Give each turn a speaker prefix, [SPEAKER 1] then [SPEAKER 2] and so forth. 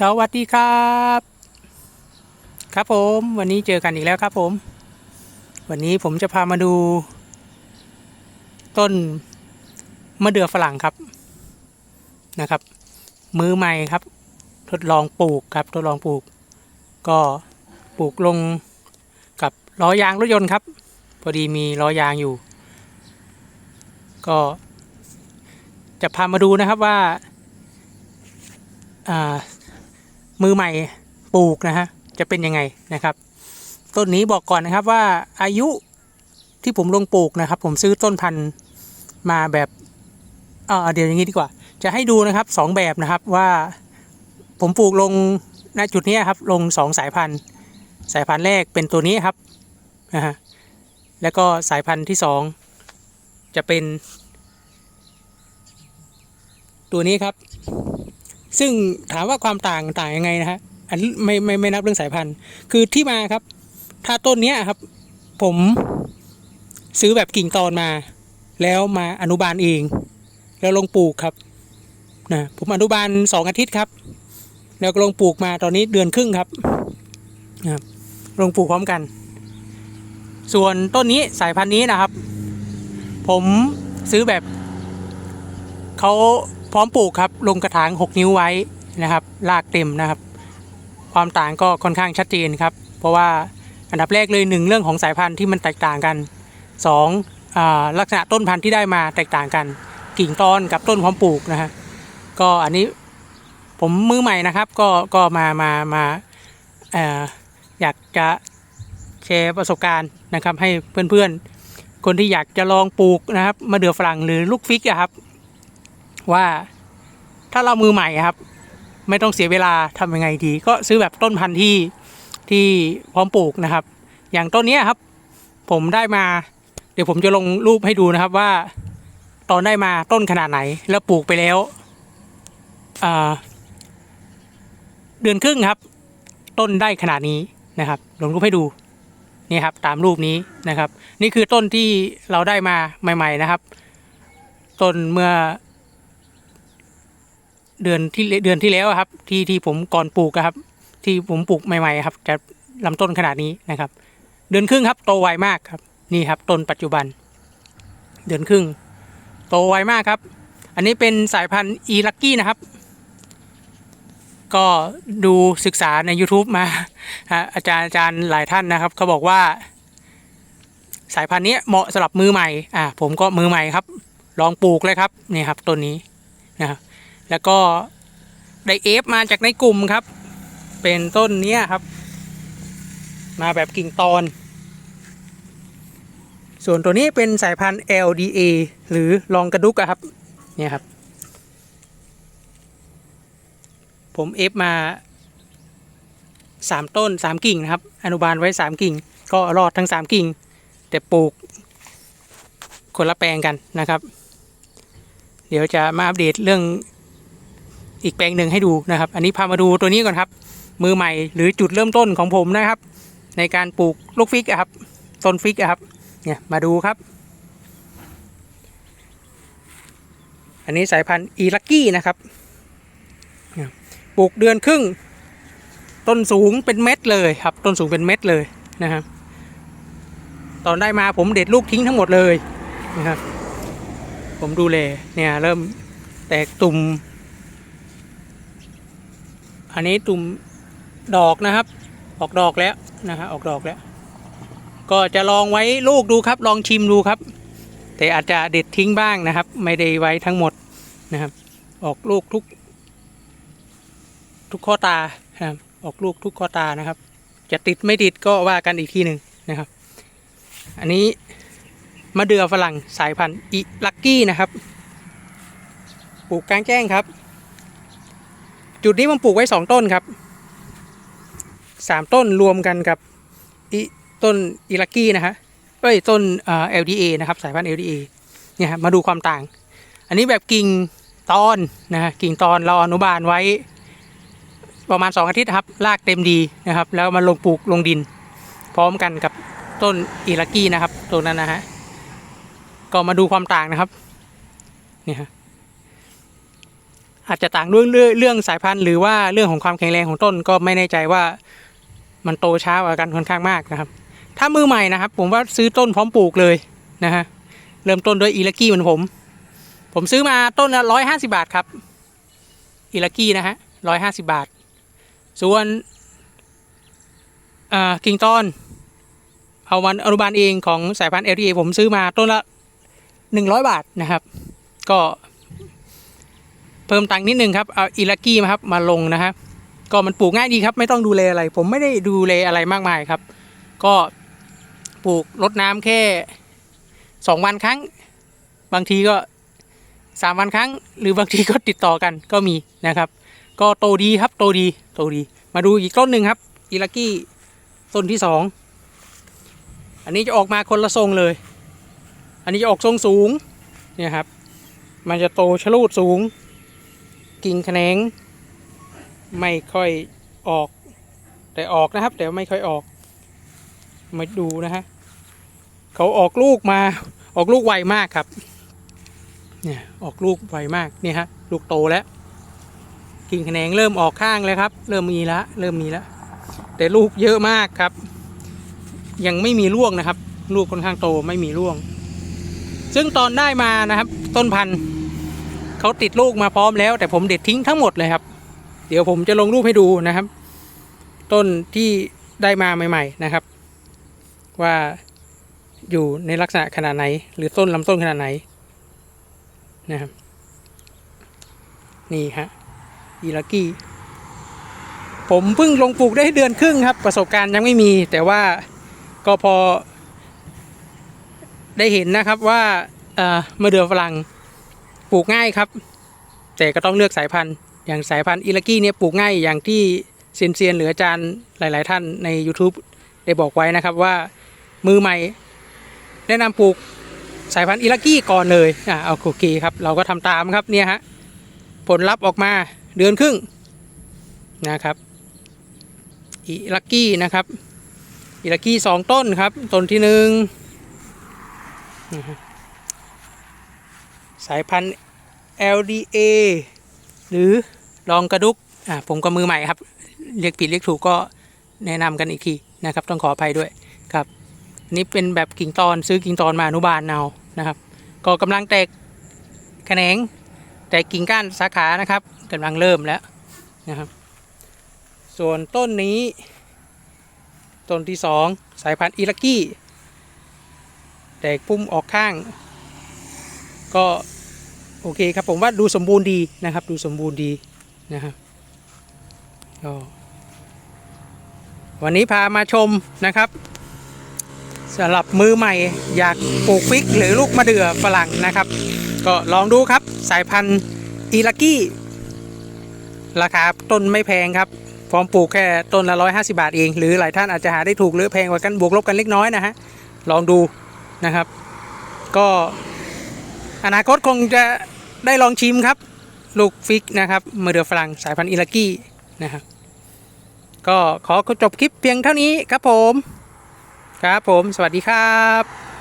[SPEAKER 1] สวัสดีครับ ครับผมวันนี้เจอกันอีกแล้วครับผม วันนี้ผมจะพามาดู ต้นมะเดื่อฝรั่งครับนะครับ มือใหม่ครับ ทดลองปลูกครับ ทดลองปลูก ก็ปลูกลงกับล้อยางรถยนต์ครับ พอดีมีล้อยางอยู่ ก็ จะพามาดูนะครับว่าอ่า มือใหม่ปลูกนะฮะจะเป็นยังไงนะครับ ต้นนี้บอกก่อนนะครับว่าอายุที่ผมลงปลูกนะครับ ผมซื้อต้นพันธุ์มาแบบเออเดี๋ยวอย่างนี้ดีกว่า จะให้ดูนะครับสองแบบนะครับว่าผมปลูกลงณจุดนี้ครับ ลงสองสายพันธุ์ สายพันธุ์แรกเป็นตัวนี้ครับนะฮะแล้วก็สายพันธุ์ที่สองจะเป็น ตัวนี้ครับ ซึ่งถามว่าความต่างต่างยังไงนะฮะอันไม่ไม่ไม่นับเรื่องสายพันธุ์ คือที่มาครับ ถ้าต้นเนี้ยครับ ผมซื้อแบบกิ่งตอนมา แล้วมาอนุบาลเอง แล้วลงปลูกครับนะผมอนุบาลสองอาทิตย์ครับ แล้วลงปลูกมาตอนนี้เดือนครึ่งครับนะครับลงปลูกพร้อมกัน ส่วนต้นนี้สายพันธุ์นี้นะครับ ผมซื้อแบบเขา พร้อมปลูกครับลงกระถาง 6 นิ้วไว้นะครับรากเต็มนะครับ ความต่างก็ค่อนข้างชัดเจนครับ เพราะว่าอันดับแรกเลยหนึ่งเรื่องของสายพันธุ์ที่มันแตกต่างกันสองลักษณะต้นพันธุ์ที่ได้มาแตกต่างกัน กิ่งตอนกับต้นพร้อมปลูกนะฮะก็อันนี้ผมมือใหม่นะครับก็ก็มามามาเอ่ออยากจะแชร์ประสบการณ์นะครับให้เพื่อนๆ คนที่อยากจะลองปลูกนะครับมะเดื่อฝรั่งหรือลูกฟิกอะครับ ว่าถ้าเรามือใหม่ครับ ไม่ต้องเสียเวลาทำยังไงดี ก็ซื้อแบบต้นพันธุ์ที่ที่พร้อมปลูกนะครับ อย่างต้นนี้ครับ ผมได้มา เดี๋ยวผมจะลงรูปให้ดูนะครับว่า ตอนได้มาต้นขนาดไหน แล้วปลูกไปแล้วเดือนครึ่งครับ ต้นได้ขนาดนี้นะครับ ลงรูปให้ดูนี่ครับตามรูปนี้นะครับ นี่คือต้นที่เราได้มาใหม่ ๆนะครับ ต้นเมื่อ เดือนที่เดือนที่แล้วครับ ที่ที่ผมก่อนปลูกครับ ที่ผมปลูกใหม่ๆครับ จะลำต้นขนาดนี้นะครับ เดือนครึ่งครับโตไวมากครับ นี่ครับต้นปัจจุบัน เดือนครึ่ง โตไวมากครับ อันนี้เป็นสายพันธุ์อีลักกี้นะครับ ก็ดูศึกษาใน YouTube มาอาจารย์อาจารย์หลายท่านนะครับเขาบอกว่า สายพันธุ์นี้เหมาะสำหรับมือใหม่อ่าผมก็มือใหม่ครับ ลองปลูกเลยครับนี่ครับต้นนี้นะครับ แล้วก็ได้เอฟมาจากในกลุ่มครับ เป็นต้นเนี้ยครับ มาแบบกิ่งตอน ส่วนตัวนี้เป็นสายพันธุ์ LDA หรือลองกระดุกครับ เนี่ยครับ ผมเอฟมาสามต้นสามกิ่งนะครับ อนุบาลไว้สามกิ่ง ก็รอดทั้งสามกิ่ง แต่ปลูกคนละแปลงกันนะครับ เดี๋ยวจะมาอัปเดตเรื่อง อีกแปลงหนึ่งให้ดูนะครับ อันนี้พามาดูตัวนี้ก่อนครับ มือใหม่หรือจุดเริ่มต้นของผมนะครับ ในการปลูกลูกฟิกครับต้นฟิกครับเนี่ยมาดูครับ อันนี้สายพันธุ์อีลักกี้นะครับปลูกเดือนครึ่ง ต้นสูงเป็นเม็ดเลยครับ ต้นสูงเป็นเม็ดเลยนะครับตอนได้มาผมเด็ดลูกทิ้งทั้งหมดเลยนะครับผมดูแลเนี่ยเริ่มแตกตุ่ม อันนี้ตุ่มดอกนะครับ ออกดอกแล้วนะฮะออกดอกแล้ว ก็จะลองไว้ลูกดูครับ ลองชิมดูครับ แต่อาจจะเด็ดทิ้งบ้างนะครับ ไม่ได้ไว้ทั้งหมดนะครับ ออกลูกทุก ทุกข้อตานะครับออกลูกทุกข้อตานะครับ จะติดไม่ติดก็ว่ากันอีกทีหนึ่งนะครับ อันนี้มะเดื่อฝรั่งสายพันธุ์อิลักกี้นะครับ ปลูกกลางแจ้งครับ จุดนี้ผมปลูกไว้สองต้นครับสามต้นรวมกันกับอีต้นอิลักกี้นะฮะเอ้ยต้นเอ่อ LDA นะครับสายพันธุ์ LDA เนี่ยมาดูความต่าง อันนี้แบบกิ่งตอนนะฮะกิ่งตอนเราอนุบาลไว้ ประมาณ 2 อาทิตย์ครับรากเต็มดีนะครับ แล้วมาลงปลูกลงดิน พร้อมกันกับต้นอิลักกี้นะครับตัวนั้นนะฮะก็มาดูความต่างนะครับเนี่ยฮะ อาจจะต่างเรื่องเรื่องเรื่องสายพันธุ์หรือว่าเรื่องของความแข็งแรงของต้นก็ไม่แน่ใจว่ามันโตช้ากว่ากันค่อนข้างมากนะครับ ถ้ามือใหม่นะครับ ผมว่าซื้อต้นพร้อมปลูกเลยนะฮะเริ่มต้นด้วยอีลากี้เหมือนผม ผมซื้อมาต้นละร้อยห้าสิบาทครับอีลากี้นะฮะร้อยห้าสิบาท ส่วนกิ่งต้นเอาวันอนุบาลเองของสายพันธุ์ LTA ผมซื้อมาต้นละหนึ่งร้อยบาทนะครับ ก็ พิ่มตังค์นิดนึงครับเอาอีลากี้มาครับมาลงนะครับก็มันปลูกง่ายดีครับ ไม่ต้องดูแลอะไร ผมไม่ได้ดูแลอะไรมากมายครับ ก็ปลูกรดน้ำแค่สองวันครั้ง บางทีก็สามวันครั้ง หรือบางทีก็ติดต่อกันก็มีนะครับ ก็โตดีครับโตดีโตดี มาดูอีกต้นหนึ่งครับอีลากี้ต้นที่สองอันนี้จะออกมาคนละทรงเลย อันนี้จะออกทรงสูงเนี่ยครับ มันจะโตชะลูดสูง กิ่งแขนง ไม่ค่อยออก แต่ออกนะครับ แต่ไม่ค่อยออก มาดูนะฮะเขาออกลูกมาออกลูกไวมากครับ เนี่ยออกลูกไวมากเนี่ยฮะลูกโตแล้ว กิ่งแขนงเริ่มออกข้างแล้วครับ เริ่มมีแล้วเริ่มมีแล้วแต่ลูกเยอะมากครับ ยังไม่มีร่วงนะครับ ลูกค่อนข้างโตไม่มีร่วง ซึ่งตอนได้มานะครับ ต้นพันธุ์ เขาติดลูกมาพร้อมแล้ว แต่ผมเด็ดทิ้งทั้งหมดเลยครับ เดี๋ยวผมจะลงรูปให้ดูนะครับ ต้นที่ได้มาใหม่ ๆนะครับ ว่าอยู่ในลักษณะขนาดไหน หรือต้นลำต้นขนาดไหนนะครับ นี่ฮะอีลากี้ผมเพิ่งลงปลูกได้เดือนครึ่งครับ ประสบการณ์ยังไม่มี แต่ว่าก็พอได้เห็นนะครับว่าเอ่อมะเดือฝรั่ง ปลูกง่ายครับ แต่ก็ต้องเลือกสายพันธุ์อย่างสายพันธุ์อิลากี้เนี่ยปลูกง่ายอย่างที่เซียนเซียนหรืออาจารย์หลาย ๆ ท่านใน YouTube ได้บอกไว้นะครับว่ามือใหม่ แนะนำปลูกสายพันธุ์อิลากี้ก่อนเลยอ่าเอาโอเคครับ เราก็ทำตามครับเนี่ยฮะผลลัพธ์ออกมาเดือนครึ่งนะครับอิลากี้นะครับอิลากี้สองต้นครับ ต้นที่หนึ่งายพันธุ์ LDA หรือรองกระดุกอ่าผมก็มือใหม่ครับ เรียกผิดเรียกถูกก็แนะนำกันอีกทีนะครับ ต้องขออภัยด้วยครับนี่เป็นแบบกิ่งตอนซื้อกิ่งตอนมาอนุบาลเอานะครับ ก็กำลังแตกแขนงแตกกิ่งก้านสาขานะครับกำลังเริ่มแล้วนะครับ ส่วนต้นนี้ ต้นที่สองสายพันธุ์อิลากี้แตกพุ่มออกข้าง ก็ โอเคครับผมว่าดูสมบูรณ์ดีนะครับ ดูสมบูรณ์ดีนะครับก็วันนี้พามาชมนะครับสำหรับมือใหม่อยากปลูกฟิกหรือลูกมะเดื่อฝรั่งนะครับ ก็ลองดูครับสายพันธุ์อีลากี้ ราคาต้นไม่แพงครับพร้อมปลูกแค่ต้นละร้อยห้าสิบาทเอง หรือหลายท่านอาจจะหาได้ถูกหรือแพงกว่ากันบวกลบกันเล็กน้อยนะฮะลองดูนะครับ ก็อนาคตคงจะ ได้ลองชิมครับ ลูกฟิกนะครับมะเดือฝรั่งสายพันธุ์อิลากี้นะครับก็ขอจบคลิปเพียงเท่านี้ครับผม ครับผม สวัสดีครับ